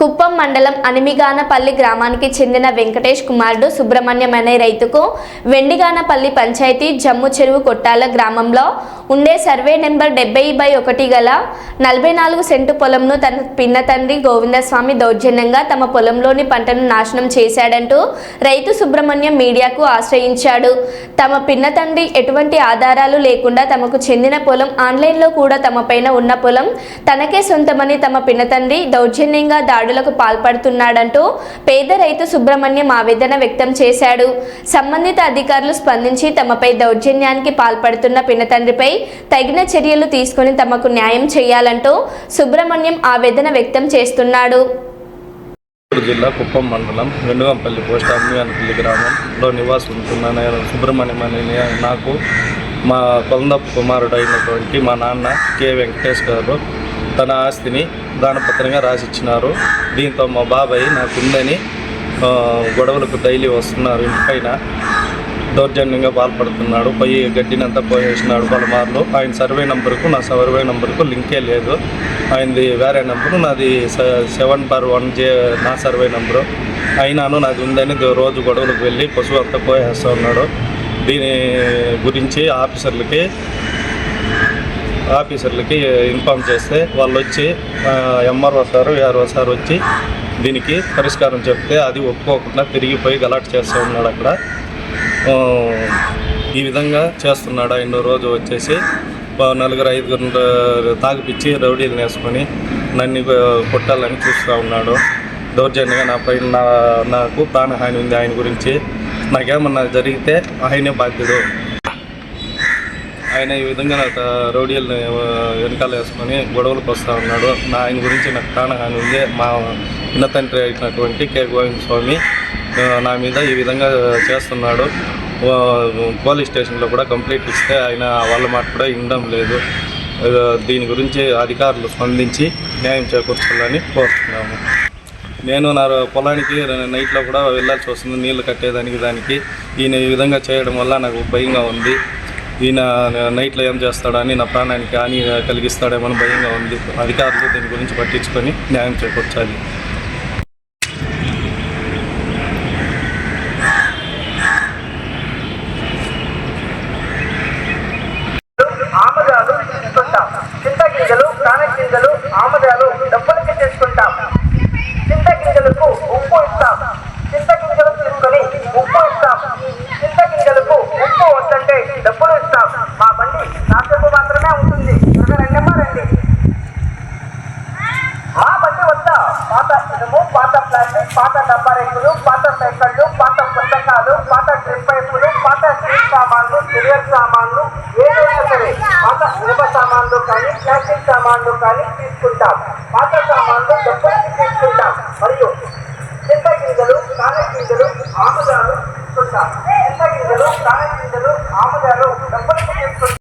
కుప్పం మండలం అనిమిగానపల్లి గ్రామానికి చెందిన వెంకటేష్ కుమారుడు సుబ్రహ్మణ్యం అనే రైతుకు వెండిగానపల్లి పంచాయతీ జమ్ము చెరువు కొట్టాల గ్రామంలో ఉండే సర్వే నెంబర్ డెబ్బై బై ఒకటి గల నలభై నాలుగు సెంటు పొలంను తన పిన్న తండ్రి గోవిందస్వామి దౌర్జన్యంగా తమ పొలంలోని పంటను నాశనం చేశాడంటూ రైతు సుబ్రహ్మణ్యం మీడియాకు ఆశ్రయించాడు. తమ పిన్న తండ్రి ఎటువంటి ఆధారాలు లేకుండా తమకు చెందిన పొలం ఆన్లైన్లో కూడా తమ పైన ఉన్న పొలం తనకే సొంతమని తమ పిన్న తండ్రి దౌర్జన్యంగా దాడు దాడులకు పాల్పడుతున్నాడంటూ పేద రైతు సుబ్రహ్మణ్యం ఆవేదన వ్యక్తం చేశాడు. సంబంధిత అధికారులు స్పందించి తమపై దౌర్జన్యానికి పాల్పడుతున్న పిన్న తండ్రిపై తగిన చర్యలు తీసుకొని తమకు న్యాయం చేయాలంటూ సుబ్రహ్మణ్యం ఆవేదన వ్యక్తం చేస్తున్నాడు. జిల్లా కుప్పం మండలం వెనుగంపల్లి పోస్ట్ అమ్మియానపల్లి గ్రామంలో నివాసం ఉంటున్న నేను సుబ్రహ్మణ్యం అనే నాకు మా కొలందప్ప కుమారుడు అయినటువంటి మా నాన్న కె. వెంకటేష్ గారు తన ఆస్తిని దానపత్రంగా రాసిచ్చినారు. దీంతో మా బాబాయ్ నాకు ఉందని గొడవలకు డైలీ వస్తున్నారు. ఇంటిపైన దౌర్జన్యంగా పాల్పడుతున్నాడు. పోయి గడ్డినంతా పోయేసినాడు పలుమార్లు. ఆయన సర్వే నంబర్కు నా సర్వే నంబర్కు లింకే లేదు. ఆయనది వేరే నంబరు నాది సెవెన్ బార్ వన్ జే నా సర్వే నంబరు. అయినాను నాది ఉందని రోజు గొడవలకు వెళ్ళి పశువు అంతా పోయేస్తూ ఉన్నాడు. దీని గురించి ఆఫీసర్లకి ఆఫీసర్లకి ఇన్ఫామ్ చేస్తే వాళ్ళు వచ్చి ఎంఆర్ఓ సారు ఏఆర్ఓ సార్ వచ్చి దీనికి పరిష్కారం చెప్తే అది ఒప్పుకోకుండా తిరిగిపోయి గలాట్ చేస్తూ ఉన్నాడు అక్కడ. ఈ విధంగా చేస్తున్నాడు ఆయన రోజు వచ్చేసి. నలుగురు ఐదుగురు తాగిపిచ్చి రౌడీలు వేసుకొని నన్ను కొట్టాలని చూస్తూ ఉన్నాడు. దౌర్జన్యంగా నా పైన నా నాకు ప్రాణహాని ఉంది ఆయన గురించి. నాకేమన్నా జరిగితే ఆయనే బాధ్యుడు. ఆయన ఈ విధంగా నాకు రౌడీలను వెనకాల వేసుకొని గొడవలకు వస్తూ ఉన్నాడు. నా ఆయన గురించి నాకు ప్రాణహాని ఉంది. మా చిన్న తండ్రి అయినటువంటి కె. గోవింద స్వామి నా మీద ఈ విధంగా చేస్తున్నాడు. పోలీస్ స్టేషన్లో కూడా కంప్లైంట్ ఇస్తే ఆయన వాళ్ళ మాట కూడా వినడం లేదు. దీని గురించి అధికారులు స్పందించి న్యాయం చేకూర్చాలని కోరుతున్నాము. నేను నా పొలానికి నైట్లో కూడా వెళ్ళాల్సి వస్తుంది. నీళ్ళు కట్టేదానికి దానికి ఈయన ఈ విధంగా చేయడం వల్ల నాకు భయంగా ఉంది. ఈయన నైట్లో ఏం చేస్తాడని నా ప్రాణానికి హాని కలిగిస్తాడేమని భయంగా ఉంది. అధికారులు దీని గురించి పట్టించుకొని న్యాయం చేకూర్చాలి. ఆమదాలు చింత గింజలు డబ్బులకి తీసుకుంటాం చింత గింజలకు పాత ఇనుము పాత ప్లాస్టిక్ పాత డబ్బా రేకులు పాత సైకిళ్ళు పాత పుస్తకాలు పాత ట్రిప్ పైపులు పాత స్టీల్ సామాన్లు సిరియల్ సామాన్లు ఏదైనా సరే పాత ఇనుప సామాన్లు కానీ ప్లాస్టిక్ సామాన్లు కానీ తీసుకుంటాం. పాత సామాన్లు డబ్బులకి తీసుకుంటాం. మరియు